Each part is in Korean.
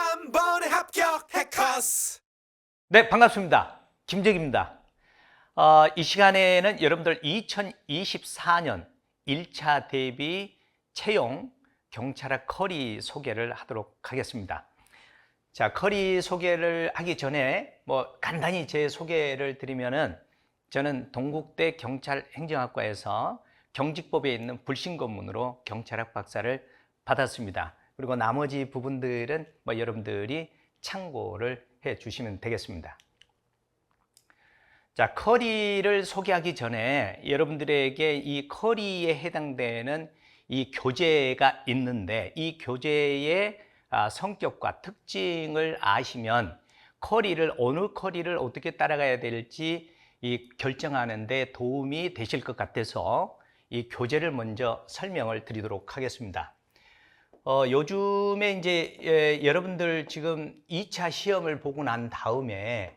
한 번에 합격 해커스 네, 반갑습니다. 김재기입니다. 어, 이 시간에는 여러분들 2024년 1차 대비 채용 경찰학 커리 소개를 하도록 하겠습니다. 자, 커리 소개를 하기 전에 뭐 간단히 제 소개를 드리면은 저는 동국대 경찰행정학과에서 경직법에 있는 불신 검문으로 경찰학 박사를 받았습니다. 그리고 나머지 부분들은 뭐 여러분들이 참고를 해 주시면 되겠습니다. 자, 커리를 소개하기 전에 여러분들에게 이 커리에 해당되는 이 교재가 있는데 이 교재의 아, 성격과 특징을 아시면 커리를 어느 커리를 어떻게 따라가야 될지 이 결정하는데 도움이 되실 것 같아서 이 교재를 먼저 설명을 드리도록 하겠습니다. 어, 요즘에 이제 예, 여러분들 지금 2차 시험을 보고 난 다음에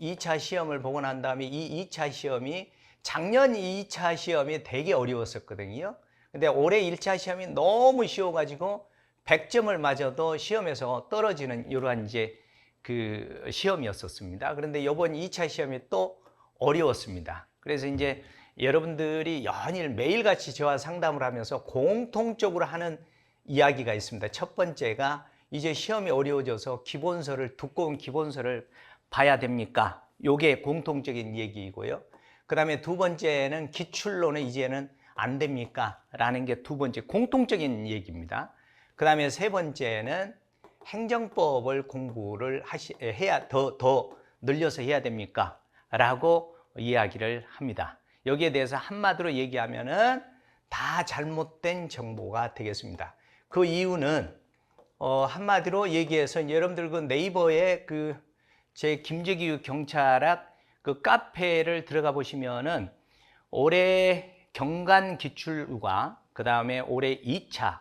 2차 시험을 보고 난 다음에 이 2차 시험이 작년 2차 시험이 되게 어려웠었거든요. 근데 올해 1차 시험이 너무 쉬워가지고 100점을 맞아도 시험에서 떨어지는 이러한 이제 그 시험이었었습니다. 그런데 이번 2차 시험이 또 어려웠습니다. 그래서 이제 여러분들이 연일 매일같이 저와 상담을 하면서 공통적으로 하는 이야기가 있습니다. 첫 번째가 이제 시험이 어려워져서 기본서를 두꺼운 기본서를 봐야 됩니까? 요게 공통적인 얘기이고요. 그다음에 두 번째는 기출로는 이제는 안 됩니까? 라는 게 두 번째 공통적인 얘기입니다. 그다음에 세 번째는 행정법을 공부를 하시, 해야 더 더 늘려서 해야 됩니까? 라고 이야기를 합니다. 여기에 대해서 한마디로 얘기하면은 다 잘못된 정보가 되겠습니다. 그 이유는 어, 한마디로 얘기해서 여러분들 그 네이버에 그 제 김재규 경찰학 그 카페를 들어가 보시면은 올해 경관 기출과 그 다음에 올해 2차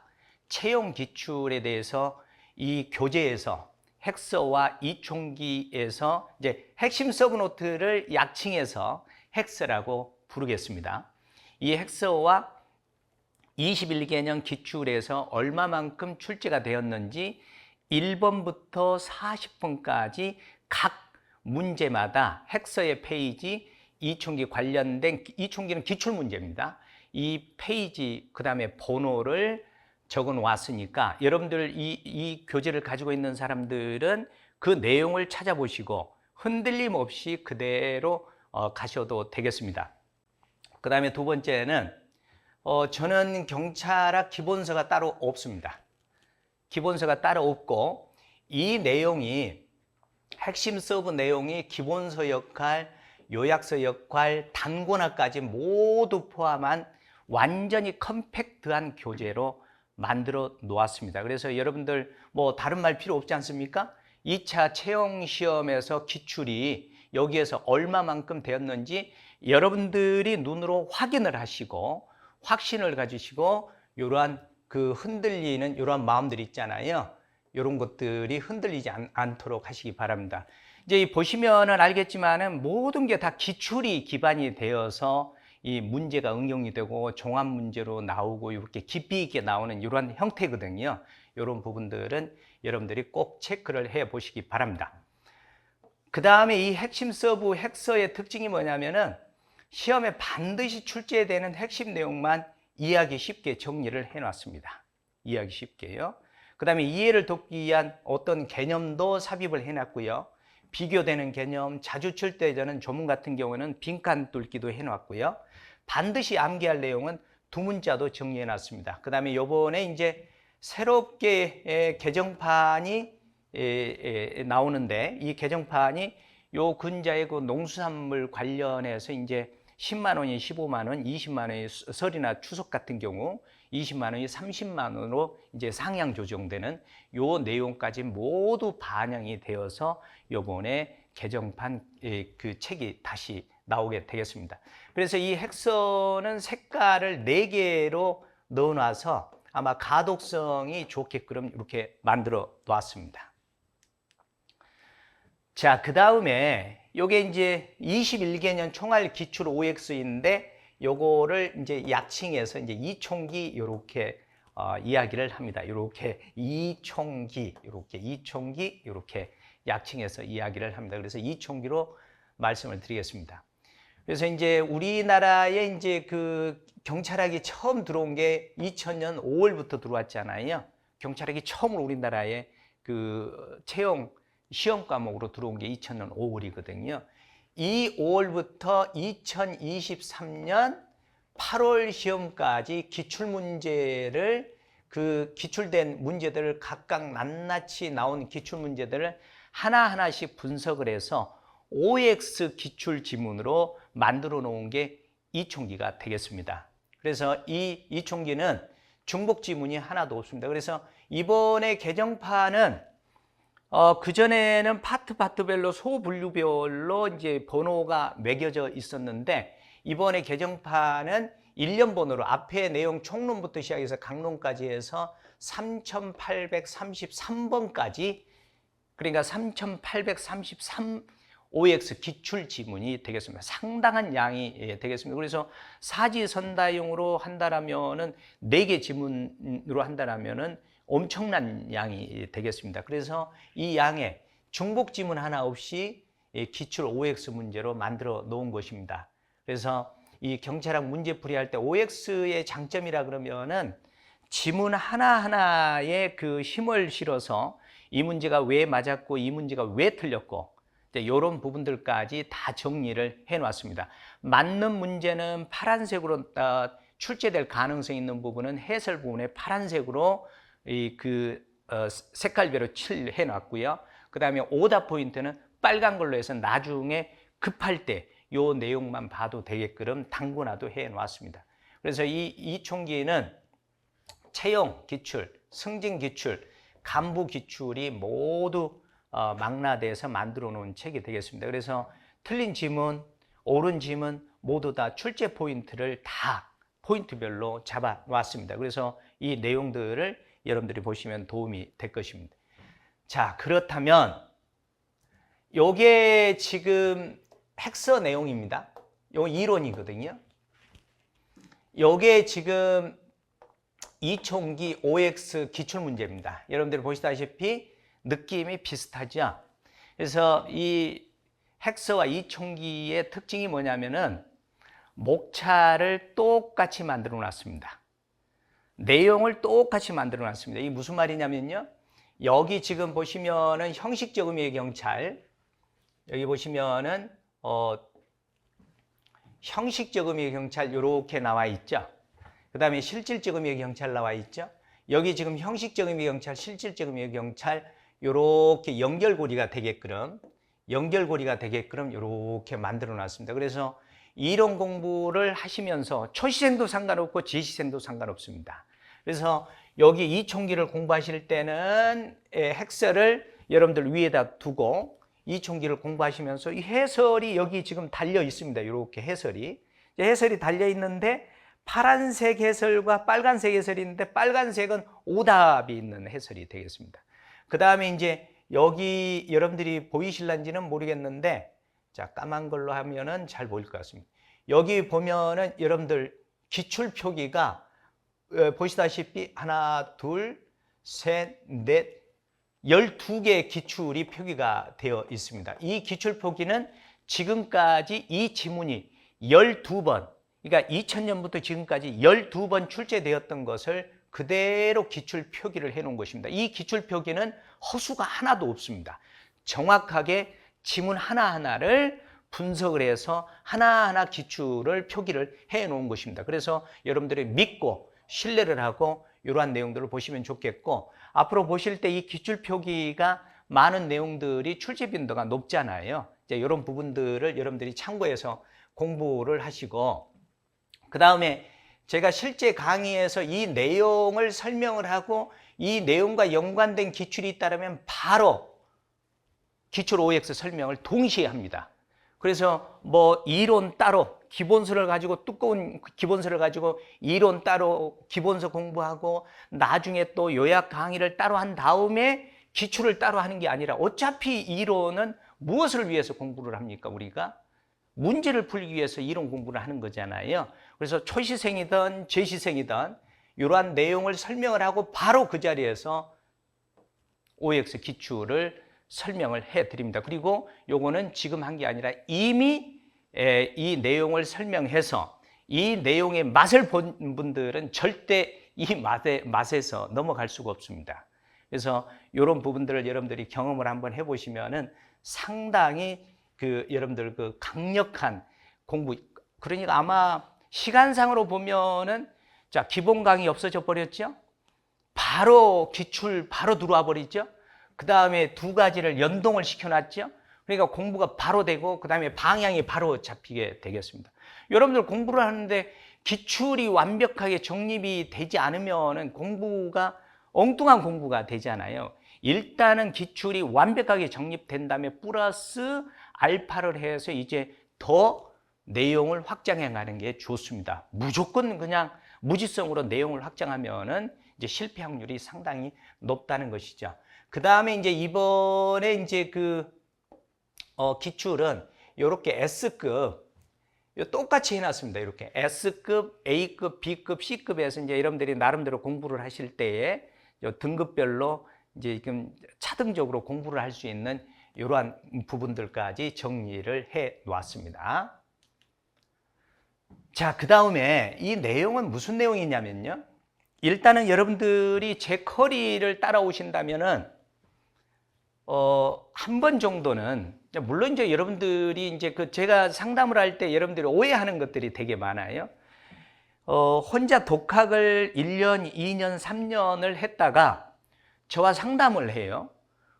채용 기출에 대해서 이 교재에서 헥서와 이총기에서 이제 핵심 서브노트를 약칭해서 헥서라고 부르겠습니다. 이 헥서와 21개년 기출에서 얼마만큼 출제가 되었는지 1번부터 40번까지 각 문제마다 헥서의 페이지 이총기 관련된 이총기는 기출 문제입니다. 이 페이지 그다음에 번호를 적어 놓았으니까 여러분들 이, 이 교재를 가지고 있는 사람들은 그 내용을 찾아보시고 흔들림 없이 그대로 어, 가셔도 되겠습니다. 그 다음에 두 번째는 어, 저는 경찰학 기본서가 따로 없습니다. 기본서가 따로 없고 이 내용이 핵심 서브 내용이 기본서 역할, 요약서 역할, 단권화까지 모두 포함한 완전히 컴팩트한 교재로 만들어 놓았습니다. 그래서 여러분들 뭐 다른 말 필요 없지 않습니까? 2차 채용 시험에서 기출이 여기에서 얼마만큼 되었는지 여러분들이 눈으로 확인을 하시고 확신을 가지시고 이러한 그 흔들리는 이러한 마음들이 있잖아요. 이런 것들이 흔들리지 않, 않도록 하시기 바랍니다. 이제 보시면은 알겠지만은 모든 게 다 기출이 기반이 되어서 이 문제가 응용이 되고 종합 문제로 나오고 이렇게 깊이 있게 나오는 이러한 형태거든요. 이런 부분들은 여러분들이 꼭 체크를 해 보시기 바랍니다. 그 다음에 이 핵심 서브 핵서의 특징이 뭐냐면은 시험에 반드시 출제되는 핵심 내용만 이해하기 쉽게 정리를 해 놨습니다. 이해하기 쉽게요. 그 다음에 이해를 돕기 위한 어떤 개념도 삽입을 해 놨고요. 비교되는 개념, 자주 출제되는 조문 같은 경우는 빈칸 뚫기도 해 놨고요. 반드시 암기할 내용은 두 문자도 정리해 놨습니다. 그 다음에 요번에 이제 새롭게 개정판이 나오는데 이 개정판이 요 근자의 그 농수산물 관련해서 이제 10만 원이 15만 원, 20만 원이 설이나 추석 같은 경우 20만 원이 30만 원으로 이제 상향 조정되는 요 내용까지 모두 반영이 되어서 요번에 개정판 그 책이 다시 나오게 되겠습니다. 그래서 이 핵서는 색깔을 4개로 넣어놔서 아마 가독성이 좋게끔 이렇게 만들어 놨습니다. 자, 그 다음에 요게 이제 21개년 총알 기출 OX인데 요거를 이제 약칭해서 이제 이총기 요렇게 어, 이야기를 합니다. 이렇게 이총기, 이렇게 이총기, 이렇게 약칭해서 이야기를 합니다. 그래서 이총기로 말씀을 드리겠습니다. 그래서 이제 우리나라에 이제 그 경찰학이 처음 들어온 게 2000년 5월부터 들어왔잖아요. 경찰학이 처음으로 우리나라에 그 채용 시험 과목으로 들어온 게 2000년 5월이거든요. 이 5월부터 2023년 8월 시험까지 기출 문제를 그 기출된 문제들을 각각 낱낱이 나온 기출 문제들을 하나하나씩 분석을 해서 OX 기출 지문으로 만들어 놓은 게 이총기가 되겠습니다. 그래서 이 이총기는 중복 지문이 하나도 없습니다. 그래서 이번에 개정판은 어, 그전에는 파트 파트별로 소분류별로 이제 번호가 매겨져 있었는데 이번에 개정판은 일련 번호로 앞에 내용 총론부터 시작해서 강론까지 해서 3833번까지 그러니까 3833 OX 기출 지문이 되겠습니다. 상당한 양이 예, 되겠습니다. 그래서 사지선다용으로 한다라면은 네개 지문으로 한다라면은 엄청난 양이 되겠습니다. 그래서 이 양에 중복 지문 하나 없이 이 기출 OX 문제로 만들어 놓은 것입니다. 그래서 이 경찰학 문제 풀이할 때 OX의 장점이라 그러면은 지문 하나하나에 그 힘을 실어서 이 문제가 왜 맞았고 이 문제가 왜 틀렸고 이런 부분들까지 다 정리를 해 놨습니다. 맞는 문제는 파란색으로 어, 출제될 가능성이 있는 부분은 해설 부분에 파란색으로 이그 어, 색깔별로 칠해 놨고요. 그다음에 오답 포인트는 빨간 걸로 해서 나중에 급할 때 요 내용만 봐도 되게끔 당구나도 해 놨습니다. 그래서 이 이총기는 채용 기출, 승진 기출, 간부 기출이 모두 어, 망라돼서 만들어 놓은 책이 되겠습니다. 그래서 틀린 지문, 옳은 지문 모두 다 출제 포인트를 다 포인트별로 잡아 놨습니다. 그래서 이 내용들을 여러분들이 보시면 도움이 될 것입니다. 자, 그렇다면 요게 지금 핵서 내용입니다. 요 이론이거든요. 요게 지금 이총기 OX 기출 문제입니다. 여러분들이 보시다시피 느낌이 비슷하죠. 그래서 이 핵서와 이총기의 특징이 뭐냐면은 목차를 똑같이 만들어 놨습니다. 내용을 똑같이 만들어 놨습니다. 이게 무슨 말이냐면요. 여기 지금 보시면은 형식적 의미의 경찰, 여기 보시면은 어 형식적 의미의 경찰 이렇게 나와 있죠. 그 다음에 실질적 의미의 경찰 나와 있죠. 여기 지금 형식적 의미의 경찰, 실질적 의미의 경찰 이렇게 연결고리가 되게끔 연결고리가 되게끔 이렇게 만들어 놨습니다. 그래서 이론 공부를 하시면서 초시생도 상관없고 지시생도 상관없습니다. 그래서 여기 이 총기를 공부하실 때는 예, 핵설을 여러분들 위에다 두고 이 총기를 공부하시면서 이 해설이 여기 지금 달려 있습니다. 이렇게 해설이 해설이 달려 있는데 파란색 해설과 빨간색 해설이 있는데 빨간색은 오답이 있는 해설이 되겠습니다. 그 다음에 이제 여기 여러분들이 보이실런지는 모르겠는데 자 까만 걸로 하면은 잘 보일 것 같습니다. 여기 보면은 여러분들 기출 표기가 어, 보시다시피 하나, 둘, 셋, 넷, 12개의 기출이 표기가 되어 있습니다. 이 기출 표기는 지금까지 이 지문이 12번, 그러니까 2000년부터 지금까지 12번 출제되었던 것을 그대로 기출 표기를 해 놓은 것입니다. 이 기출 표기는 허수가 하나도 없습니다. 정확하게 지문 하나하나를 분석을 해서 하나하나 기출을 표기를 해 놓은 것입니다. 그래서 여러분들이 믿고 신뢰를 하고 이러한 내용들을 보시면 좋겠고 앞으로 보실 때 이 기출 표기가 많은 내용들이 출제 빈도가 높잖아요. 이제 이런 부분들을 여러분들이 참고해서 공부를 하시고 그 다음에 제가 실제 강의에서 이 내용을 설명을 하고 이 내용과 연관된 기출이 있다면 바로 기출 OX 설명을 동시에 합니다. 그래서 뭐 이론 따로 기본서를 가지고 두꺼운 기본서를 가지고 이론 따로 기본서 공부하고 나중에 또 요약 강의를 따로 한 다음에 기출을 따로 하는 게 아니라 어차피 이론은 무엇을 위해서 공부를 합니까 우리가 문제를 풀기 위해서 이론 공부를 하는 거잖아요. 그래서 초시생이든 재시생이든 이러한 내용을 설명을 하고 바로 그 자리에서 OX 기출을 설명을 해 드립니다. 그리고 요거는 지금 한 게 아니라 이미 에, 이 내용을 설명해서 이 내용의 맛을 본 분들은 절대 이 맛에, 맛에서 넘어갈 수가 없습니다. 그래서 이런 부분들을 여러분들이 경험을 한번 해보시면은 상당히 그 여러분들 그 강력한 공부 그러니까 아마 시간상으로 보면은 자 기본 강의 없어져 버렸죠. 바로 기출 바로 들어와 버리죠. 그 다음에 두 가지를 연동을 시켜놨죠. 그러니까 공부가 바로 되고 그 다음에 방향이 바로 잡히게 되겠습니다. 여러분들 공부를 하는데 기출이 완벽하게 정립이 되지 않으면은 공부가 엉뚱한 공부가 되잖아요. 일단은 기출이 완벽하게 정립된 다음에 플러스 알파를 해서 이제 더 내용을 확장해 가는 게 좋습니다. 무조건 그냥 무지성으로 내용을 확장하면은 이제 실패 확률이 상당히 높다는 것이죠. 그 다음에 이제 이번에 이제 그 어, 기출은 이렇게 S급 요 똑같이 해놨습니다. 이렇게 S급, A급, B급, C급에서 이제 여러분들이 나름대로 공부를 하실 때에 요 등급별로 이제 지금 차등적으로 공부를 할 수 있는 이러한 부분들까지 정리를 해 놓았습니다. 자, 그 다음에 이 내용은 무슨 내용이냐면요. 일단은 여러분들이 제 커리를 따라오신다면은 어, 한 번 정도는 물론 이제 여러분들이 이제 그 제가 상담을 할 때 여러분들이 오해하는 것들이 되게 많아요. 어, 혼자 독학을 1년, 2년, 3년을 했다가 저와 상담을 해요.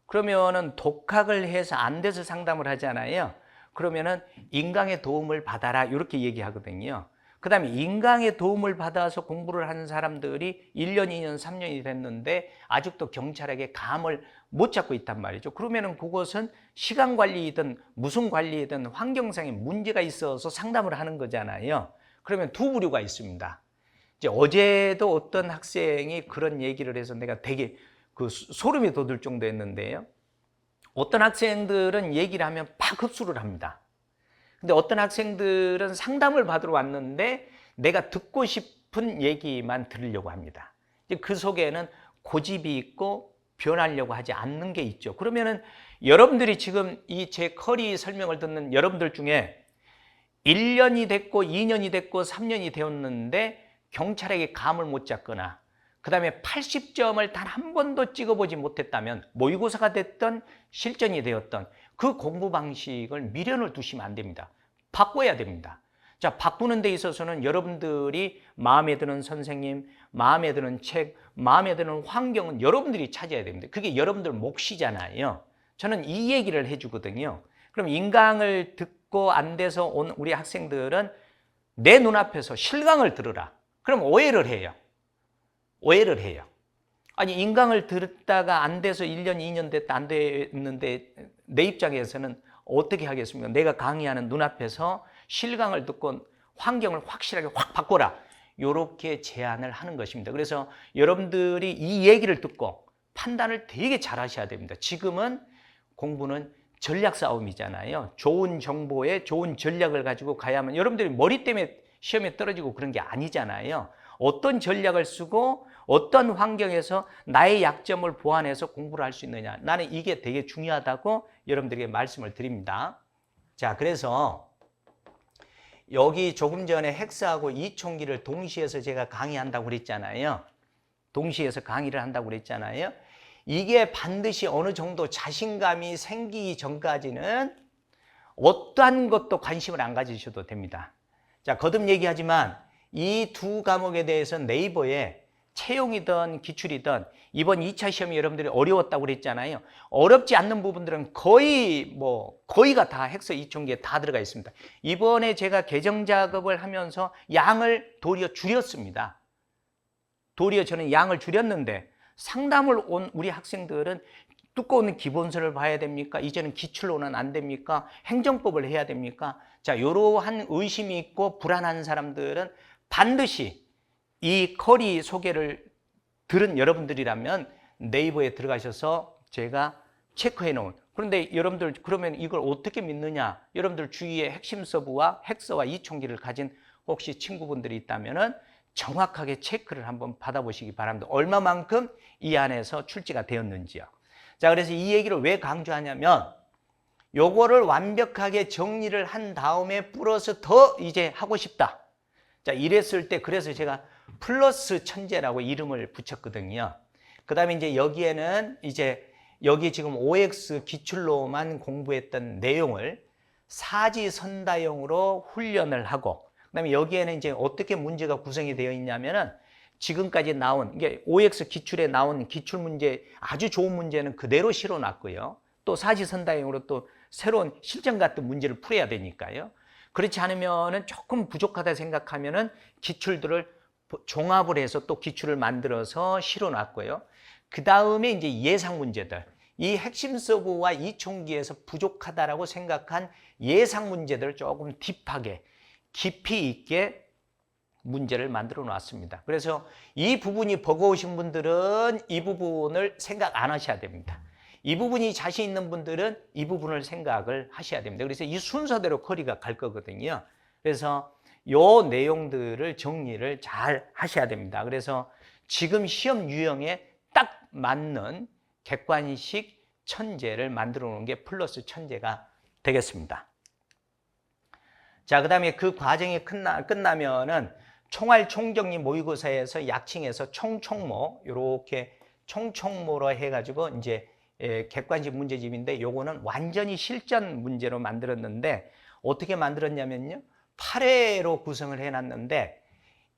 그러면은 독학을 해서 안 돼서 상담을 하잖아요. 그러면은 인강의 도움을 받아라 이렇게 얘기하거든요. 그 다음에 인강의 도움을 받아서 공부를 하는 사람들이 1년, 2년, 3년이 됐는데 아직도 경찰에게 감을 못 잡고 있단 말이죠. 그러면은 그것은 시간 관리이든 무슨 관리이든 환경상의 문제가 있어서 상담을 하는 거잖아요. 그러면 두 부류가 있습니다. 이제 어제도 어떤 학생이 그런 얘기를 해서 내가 되게 그 소름이 돋을 정도였는데요. 어떤 학생들은 얘기를 하면 팍 흡수를 합니다. 근데 어떤 학생들은 상담을 받으러 왔는데 내가 듣고 싶은 얘기만 들으려고 합니다. 그 속에는 고집이 있고 변하려고 하지 않는 게 있죠. 그러면은 여러분들이 지금 이 제 커리 설명을 듣는 여러분들 중에 1년이 됐고 2년이 됐고 3년이 되었는데 경찰에게 감을 못 잡거나 그 다음에 80점을 단 한 번도 찍어보지 못했다면 모의고사가 됐던 실전이 되었던 그 공부 방식을 미련을 두시면 안 됩니다. 바꿔야 됩니다. 자, 바꾸는 데 있어서는 여러분들이 마음에 드는 선생님, 마음에 드는 책, 마음에 드는 환경은 여러분들이 찾아야 됩니다. 그게 여러분들 몫이잖아요. 저는 이 얘기를 해주거든요. 그럼 인강을 듣고 안 돼서 온 우리 학생들은 내 눈앞에서 실강을 들으라. 그럼 오해를 해요. 오해를 해요. 아니 인강을 듣다가 안 돼서 1년, 2년 됐다 안 됐는데 내 입장에서는 어떻게 하겠습니까? 내가 강의하는 눈앞에서 실강을 듣고 환경을 확실하게 확 바꿔라. 이렇게 제안을 하는 것입니다. 그래서 여러분들이 이 얘기를 듣고 판단을 되게 잘 하셔야 됩니다. 지금은 공부는 전략 싸움이잖아요. 좋은 정보에 좋은 전략을 가지고 가야만 여러분들이 머리 때문에 시험에 떨어지고 그런 게 아니잖아요. 어떤 전략을 쓰고 어떤 환경에서 나의 약점을 보완해서 공부를 할 수 있느냐. 나는 이게 되게 중요하다고 여러분들에게 말씀을 드립니다. 자, 그래서 여기 조금 전에 헥스하고 이총기를 동시에서 제가 강의한다고 그랬잖아요. 동시에서 강의를 한다고 그랬잖아요. 이게 반드시 어느 정도 자신감이 생기기 전까지는 어떠한 것도 관심을 안 가지셔도 됩니다. 자, 거듭 얘기하지만 이 두 과목에 대해서 네이버에 채용이든 기출이든 이번 2차 시험이 여러분들이 어려웠다고 그랬잖아요. 어렵지 않는 부분들은 거의 뭐 거의가 다 헥스 이총기에 다 들어가 있습니다. 이번에 제가 개정 작업을 하면서 양을 도리어 줄였습니다. 도리어 저는 양을 줄였는데 상담을 온 우리 학생들은 두꺼운 기본서를 봐야 됩니까? 이제는 기출로는 안 됩니까? 행정법을 해야 됩니까? 자, 이러한 의심이 있고 불안한 사람들은 반드시 이 커리 소개를 들은 여러분들이라면 네이버에 들어가셔서 제가 체크해 놓은 그런데 여러분들 그러면 이걸 어떻게 믿느냐? 여러분들 주위에 핵심 서브와 핵서와 이총기를 가진 혹시 친구분들이 있다면은 정확하게 체크를 한번 받아보시기 바랍니다. 얼마만큼 이 안에서 출제가 되었는지요. 자, 그래서 이 얘기를 왜 강조하냐면 요거를 완벽하게 정리를 한 다음에 플러스 더 이제 하고 싶다. 자, 이랬을 때 그래서 제가 플러스 천재라고 이름을 붙였거든요. 그 다음에 이제 여기에는 이제 여기 지금 OX 기출로만 공부했던 내용을 사지선다용으로 훈련을 하고 그다음에 여기에는 이제 어떻게 문제가 구성이 되어 있냐면은 지금까지 나온 이게 OX 기출에 나온 기출 문제 아주 좋은 문제는 그대로 실어 놨고요. 또 사지선다용으로 또 새로운 실전 같은 문제를 풀어야 되니까요. 그렇지 않으면은 조금 부족하다 생각하면은 기출들을 종합을 해서 또 기출을 만들어서 실어 놨고요. 그 다음에 이제 예상 문제들. 이 핵심 서브와 이 총기에서 부족하다라고 생각한 예상 문제들을 조금 딥하게 깊이 있게 문제를 만들어 놨습니다. 그래서 이 부분이 버거우신 분들은 이 부분을 생각 안 하셔야 됩니다. 이 부분이 자신 있는 분들은 이 부분을 생각을 하셔야 됩니다. 그래서 이 순서대로 커리가 갈 거거든요. 그래서 요 내용들을 정리를 잘 하셔야 됩니다. 그래서 지금 시험 유형에 딱 맞는 객관식 천재를 만들어 놓은 게 플러스 천재가 되겠습니다. 자, 그 다음에 그 과정이 끝나, 끝나면은 총알 총정리 모의고사에서 약칭해서 총총모, 요렇게 총총모로 해가지고 이제 예, 객관식 문제집인데 요거는 완전히 실전 문제로 만들었는데 어떻게 만들었냐면요. 8회로 구성을 해놨는데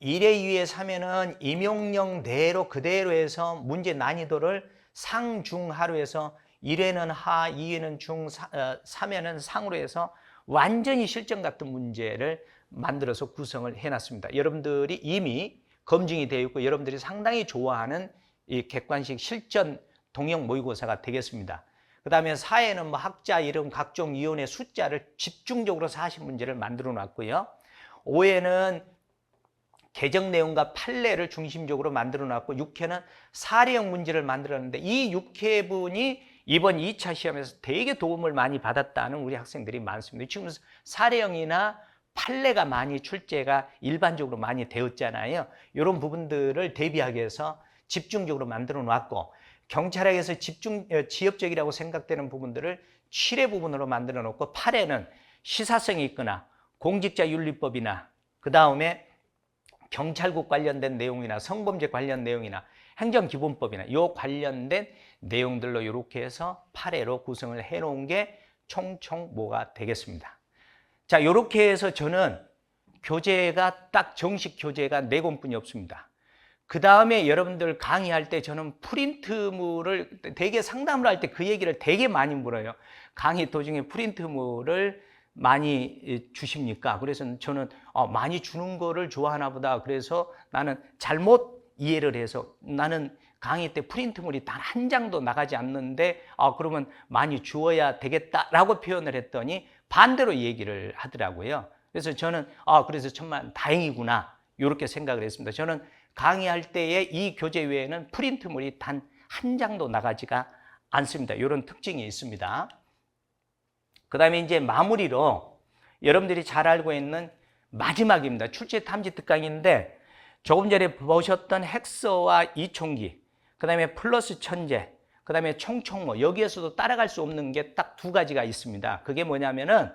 1회, 2회, 3회는 임용령 대로 그대로 해서 문제 난이도를 상, 중, 하로 해서 1회는 하, 2회는 중, 3회는 상으로 해서 완전히 실전 같은 문제를 만들어서 구성을 해놨습니다. 여러분들이 이미 검증이 되어 있고 여러분들이 상당히 좋아하는 이 객관식 실전 동형 모의고사가 되겠습니다. 그 다음에 사회는 뭐 학자 이름 각종 이론의 숫자를 집중적으로 40문제를 만들어 놨고요. 5회는 개정 내용과 판례를 중심적으로 만들어 놨고 6회는 사례형 문제를 만들었는데 이 6회분이 이번 2차 시험에서 되게 도움을 많이 받았다는 우리 학생들이 많습니다. 지금 사례형이나 판례가 많이 출제가 일반적으로 많이 되었잖아요. 이런 부분들을 대비하기 위해서 집중적으로 만들어 놨고 경찰학에서 집중 어, 지엽적이라고 생각되는 부분들을 7회 부분으로 만들어 놓고 8회는 시사성이 있거나 공직자 윤리법이나 그 다음에 경찰국 관련된 내용이나 성범죄 관련 내용이나 행정기본법이나 이 관련된 내용들로 이렇게 해서 8회로 구성을 해 놓은 게 총총모가 되겠습니다. 자, 이렇게 해서 저는 교재가 딱 정식 교재가 네 권뿐이 없습니다. 그 다음에 여러분들 강의할 때 저는 프린트물을 되게 상담을 할 때 그 얘기를 되게 많이 물어요. 강의 도중에 프린트물을 많이 주십니까? 그래서 저는 어, 많이 주는 거를 좋아하나 보다. 그래서 나는 잘못 이해를 해서 나는 강의 때 프린트물이 단 한 장도 나가지 않는데 아 그러면 많이 주어야 되겠다라고 표현을 했더니 반대로 얘기를 하더라고요. 그래서 저는 아 그래서 정말 다행이구나 이렇게 생각을 했습니다. 저는 강의할 때에 이 교재 외에는 프린트물이 단 한 장도 나가지가 않습니다. 이런 특징이 있습니다. 그 다음에 이제 마무리로 여러분들이 잘 알고 있는 마지막입니다. 출제 탐지 특강인데 조금 전에 보셨던 헥서와 이총기, 그 다음에 플러스 천재, 그 다음에 총총모 여기에서도 따라갈 수 없는 게 딱 두 가지가 있습니다. 그게 뭐냐면은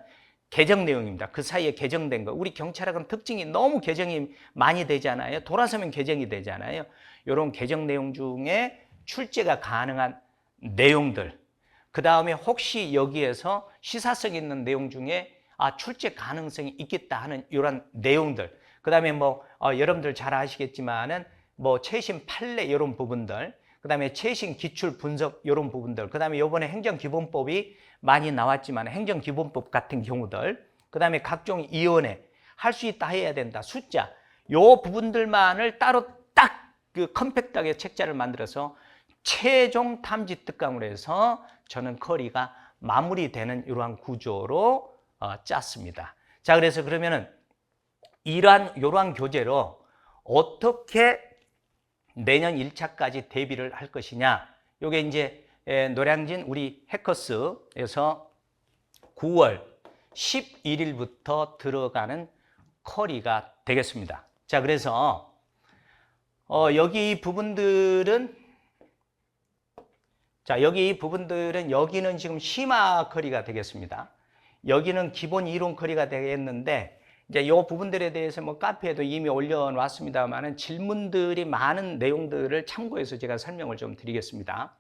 개정 내용입니다. 그 사이에 개정된 거. 우리 경찰학은 특징이 너무 개정이 많이 되잖아요. 돌아서면 개정이 되잖아요. 이런 개정 내용 중에 출제가 가능한 내용들. 그 다음에 혹시 여기에서 시사성 있는 내용 중에 아, 출제 가능성이 있겠다 하는 이런 내용들. 그 다음에 뭐, 어, 여러분들 잘 아시겠지만은 뭐, 최신 판례 이런 부분들. 그 다음에 최신 기출 분석 이런 부분들. 그 다음에 요번에 행정기본법이 많이 나왔지만 행정기본법 같은 경우들. 그 다음에 각종 위원회 할 수 있다 해야 된다. 숫자. 요 부분들만을 따로 딱 그 컴팩트하게 책자를 만들어서 최종 탐지 특강으로 해서 저는 커리가 마무리되는 이러한 구조로 어, 짰습니다. 자, 그래서 그러면은 이러한 이러한 교재로 어떻게 내년 1차까지 대비를 할 것이냐. 요게 이제 에, 노량진 우리 해커스에서 9월 11일부터 들어가는 커리가 되겠습니다. 자, 그래서 어, 여기 이 부분들은 자, 여기 이 부분들은 여기는 지금 심화 커리가 되겠습니다. 여기는 기본 이론 커리가 되겠는데 이제 이 부분들에 대해서 뭐 카페에도 이미 올려놨습니다만은 질문들이 많은 내용들을 참고해서 제가 설명을 좀 드리겠습니다.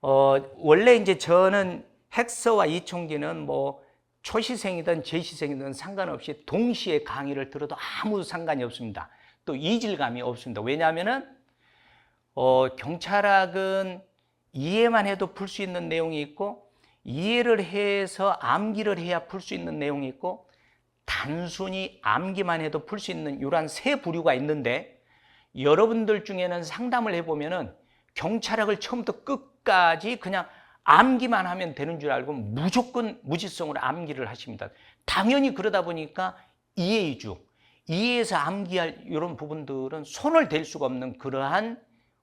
어, 원래 이제 저는 헥서와 이총기는 뭐 초시생이든 재시생이든 상관없이 동시에 강의를 들어도 아무 상관이 없습니다. 또 이질감이 없습니다. 왜냐하면은 어, 경찰학은 이해만 해도 풀 수 있는 내용이 있고 이해를 해서 암기를 해야 풀 수 있는 내용이 있고 단순히 암기만 해도 풀 수 있는 이러한 세 부류가 있는데 여러분들 중에는 상담을 해보면은 경찰학을 처음부터 끝 까지 그냥 암기만 하면 되는 줄 알고 무조건 무지성으로 암기를 하십니다. 당연히 그러다 보니까 이해 위주, 이해에서 암기할 이런 부분들은 손을 댈 수가 없는 그러한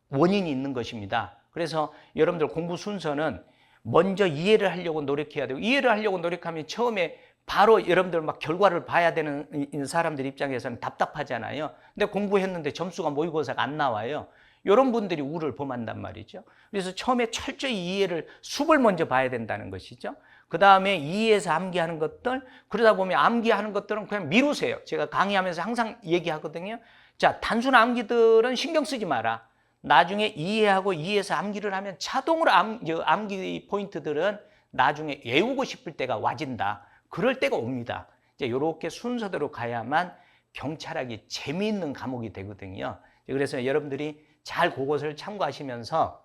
원인이 있는 것입니다. 그래서 여러분들 공부 순서는 먼저 이해를 하려고 노력해야 되고 이해를 하려고 노력하면 처음에 바로 여러분들 막 결과를 봐야 되는 이- 사람들 입장에서는 답답하잖아요. 근데 공부했는데 점수가 모의고사가 안 나와요. 이런 분들이 우를 범한단 말이죠. 그래서 처음에 철저히 이해를 수을 먼저 봐야 된다는 것이죠. 그 다음에 이해해서 암기하는 것들, 그러다 보면 암기하는 것들은 그냥 미루세요. 제가 강의하면서 항상 얘기하거든요. 자, 단순 암기들은 신경 쓰지 마라. 나중에 이해하고 이해해서 암기를 하면 자동으로 암, 저 암기 포인트들은 나중에 외우고 싶을 때가 와진다. 그럴 때가 옵니다. 이제 이렇게 순서대로 가야만 경찰학이 재미있는 과목이 되거든요. 그래서 여러분들이 잘 그것을 참고하시면서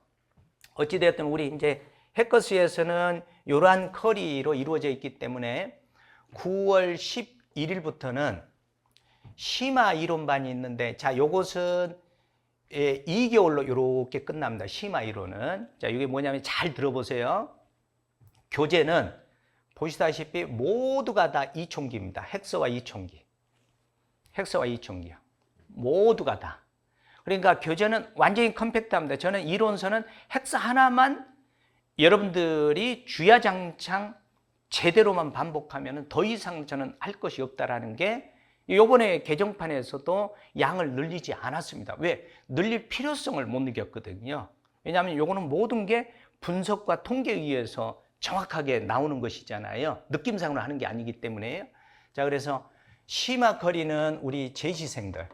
어찌되었든 우리 이제 해커스에서는 이러한 커리로 이루어져 있기 때문에 9월 11일부터는 심화 이론반이 있는데 자 요것은 예, 2개월로 이렇게 끝납니다. 심화 이론은 자 이게 뭐냐면 잘 들어보세요. 교재는 보시다시피 모두가 다 이총기입니다. 헥서와 이총기. 헥서와 이총기요. 모두가 다. 그러니까 교재는 완전히 컴팩트합니다. 저는 이론서는 헥서 하나만 여러분들이 주야장창 제대로만 반복하면 더 이상 저는 할 것이 없다라는 게 요번에 개정판에서도 양을 늘리지 않았습니다. 왜? 늘릴 필요성을 못 느꼈거든요. 왜냐하면 요거는 모든 게 분석과 통계에 의해서 정확하게 나오는 것이잖아요. 느낌상으로 하는 게 아니기 때문에요. 자, 그래서 심화 거리는 우리 재시생들,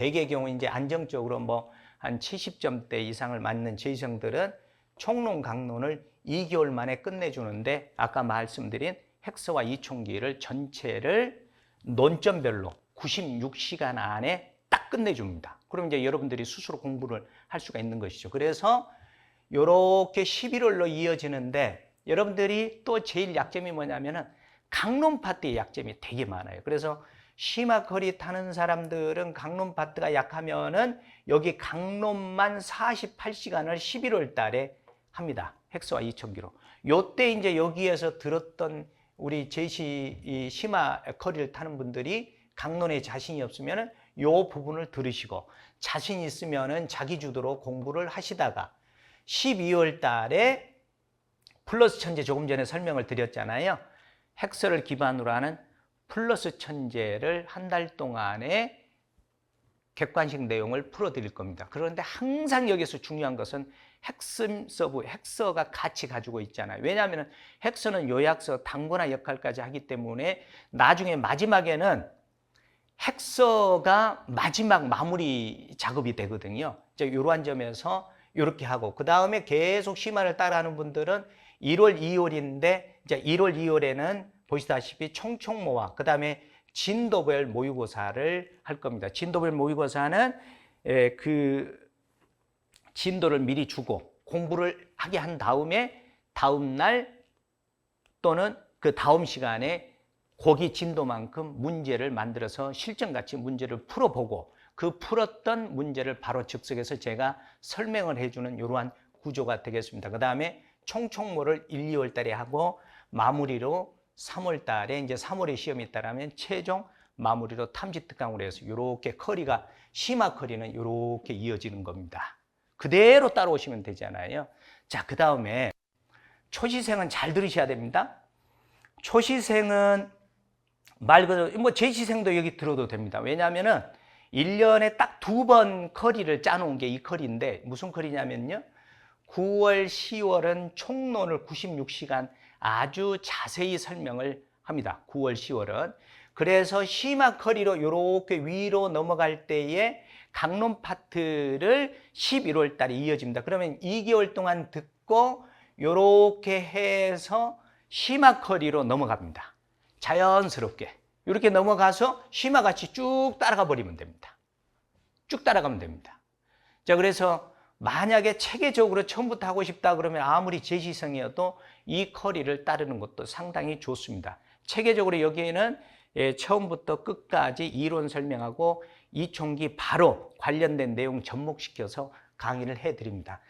대개 경우 이제 안정적으로 뭐 한 70점대 이상을 맞는 재시생들은 총론 강론을 2개월 만에 끝내주는데 아까 말씀드린 헥서와 이총기를 전체를 논점별로 96시간 안에 딱 끝내줍니다. 그럼 이제 여러분들이 스스로 공부를 할 수가 있는 것이죠. 그래서 이렇게 11월로 이어지는데 여러분들이 또 제일 약점이 뭐냐면은 강론 파트의 약점이 되게 많아요. 그래서 심화 거리 타는 사람들은 강론 파트가 약하면은 여기 강론만 48시간을 11월 달에 합니다. 헥스와 이천기로. 요때 이제 여기에서 들었던 우리 제시 이 심화 커리를 타는 분들이 강론에 자신이 없으면은 요 부분을 들으시고 자신 있으면은 자기 주도로 공부를 하시다가 12월 달에 플러스 천재 조금 전에 설명을 드렸잖아요. 헥서를 기반으로 하는 플러스 천재를 한 달 동안에 객관식 내용을 풀어드릴 겁니다. 그런데 항상 여기서 중요한 것은 핵심 서브, 핵서가 같이 가지고 있잖아요. 왜냐하면 핵서는 요약서, 당고나 역할까지 하기 때문에 나중에 마지막에는 핵서가 마지막 마무리 작업이 되거든요. 이제 이러한 점에서 이렇게 하고 그 다음에 계속 심화를 따라하는 분들은 1월, 2월인데 이제 1월, 2월에는 보시다시피 총총모와 그 다음에 진도별 모의고사를 할 겁니다. 진도별 모의고사는 에, 그 진도를 미리 주고 공부를 하게 한 다음에 다음 날 또는 그 다음 시간에 거기 진도만큼 문제를 만들어서 실전같이 문제를 풀어보고 그 풀었던 문제를 바로 즉석에서 제가 설명을 해주는 이러한 구조가 되겠습니다. 그 다음에 총총모를 1, 2월 달에 하고 마무리로 3월 달에 이제 3월에 시험이 있다라면 최종 마무리로 탐지 특강으로 해서 이렇게 커리가 심화 커리는 이렇게 이어지는 겁니다. 그대로 따라오시면 되잖아요. 자, 그 다음에 초시생은 잘 들으셔야 됩니다. 초시생은 말 그대로 뭐 재시생도 여기 들어도 됩니다. 왜냐하면은 1년에 딱 두 번 커리를 짜놓은 게 이 커리인데 무슨 커리냐면요. 9월, 10월은 총론을 96시간 아주 자세히 설명을 합니다. 9월, 10월은. 그래서 심화 커리로 이렇게 위로 넘어갈 때에 강론 파트를 11월 달에 이어집니다. 그러면 2개월 동안 듣고 이렇게 해서 심화 커리로 넘어갑니다. 자연스럽게. 이렇게 넘어가서 심화 같이 쭉 따라가 버리면 됩니다. 쭉 따라가면 됩니다. 자, 그래서 만약에 체계적으로 처음부터 하고 싶다 그러면 아무리 제시성이어도 이 커리를 따르는 것도 상당히 좋습니다. 체계적으로 여기에는 예, 처음부터 끝까지 이론 설명하고 이 총기 바로 관련된 내용 접목시켜서 강의를 해드립니다.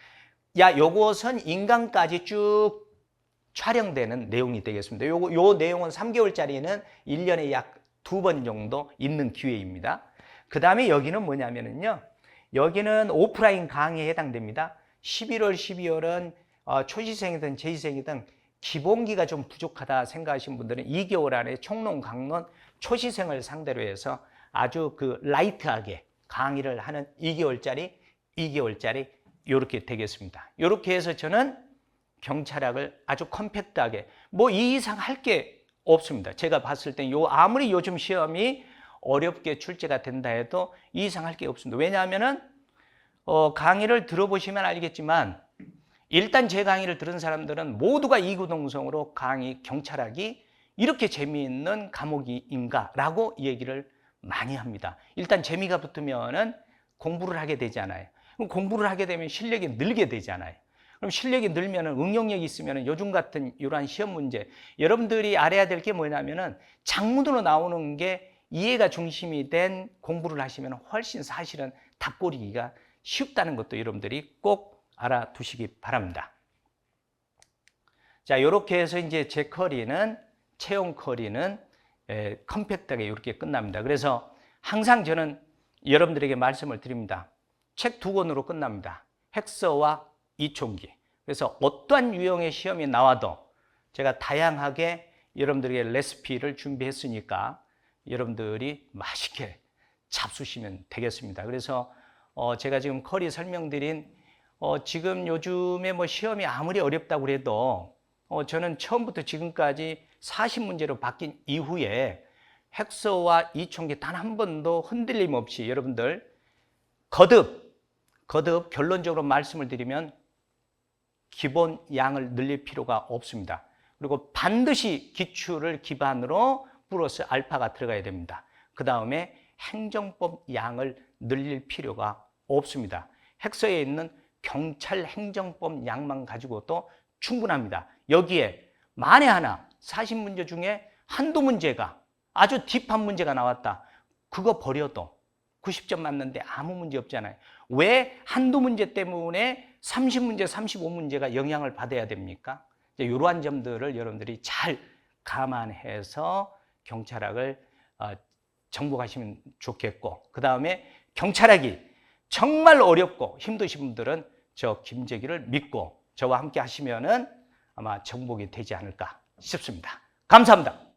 야, 요것은 인강까지 쭉 촬영되는 내용이 되겠습니다. 요거, 요 내용은 3개월짜리는 1년에 약 두 번 정도 있는 기회입니다. 그 다음에 여기는 뭐냐면은요. 여기는 오프라인 강의에 해당됩니다. 11월, 12월은 어, 초시생이든 재시생이든 기본기가 좀 부족하다 생각하시는 분들은 2개월 안에 총론 강론 초시생을 상대로 해서 아주 그 라이트하게 강의를 하는 2개월짜리, 2개월짜리 이렇게 되겠습니다. 이렇게 해서 저는 경찰학을 아주 컴팩트하게 뭐 이 이상 할 게 없습니다. 제가 봤을 땐 요 아무리 요즘 시험이 어렵게 출제가 된다 해도 이 이상 할 게 없습니다. 왜냐하면은 어, 강의를 들어보시면 알겠지만 일단 제 강의를 들은 사람들은 모두가 이구동성으로 강의 경찰학이 이렇게 재미있는 과목인가라고 얘기를 많이 합니다. 일단 재미가 붙으면은 공부를 하게 되잖아요. 그럼 공부를 하게 되면 실력이 늘게 되잖아요. 그럼 실력이 늘면 응용력이 있으면 요즘 같은 이러한 시험 문제 여러분들이 알아야 될 게 뭐냐면은 장문으로 나오는 게 이해가 중심이 된 공부를 하시면 훨씬 사실은 답고리기가 쉽다는 것도 여러분들이 꼭 알아두시기 바랍니다. 자, 이렇게 해서 이제 제 커리는 채용 커리는 에, 컴팩트하게 이렇게 끝납니다. 그래서 항상 저는 여러분들에게 말씀을 드립니다. 책 두 권으로 끝납니다. 헥서와 이총기. 그래서 어떠한 유형의 시험이 나와도 제가 다양하게 여러분들에게 레시피를 준비했으니까 여러분들이 맛있게 잡수시면 되겠습니다. 그래서 어 제가 지금 커리 설명드린 어 지금 요즘에 뭐 시험이 아무리 어렵다고 그래도 어 저는 처음부터 지금까지 40문제로 바뀐 이후에 헥서와 이총기 단 한 번도 흔들림 없이 여러분들 거듭 거듭 결론적으로 말씀을 드리면 기본 양을 늘릴 필요가 없습니다. 그리고 반드시 기출을 기반으로 플러스 알파가 들어가야 됩니다. 그 다음에 행정법 양을 늘릴 필요가 없습니다. 헥서에 있는 경찰 행정법 양만 가지고도 충분합니다. 여기에 만에 하나 40문제 중에 한두 문제가 아주 딥한 문제가 나왔다. 그거 버려도 90점 맞는데 아무 문제 없잖아요. 왜 한두 문제 때문에 30문제, 35문제가 영향을 받아야 됩니까? 이러한 점들을 여러분들이 잘 감안해서 경찰학을 어, 정복하시면 좋겠고, 그 다음에 경찰학이 정말 어렵고 힘드신 분들은 저 김재기를 믿고 저와 함께 하시면은 아마 정복이 되지 않을까 싶습니다. 감사합니다.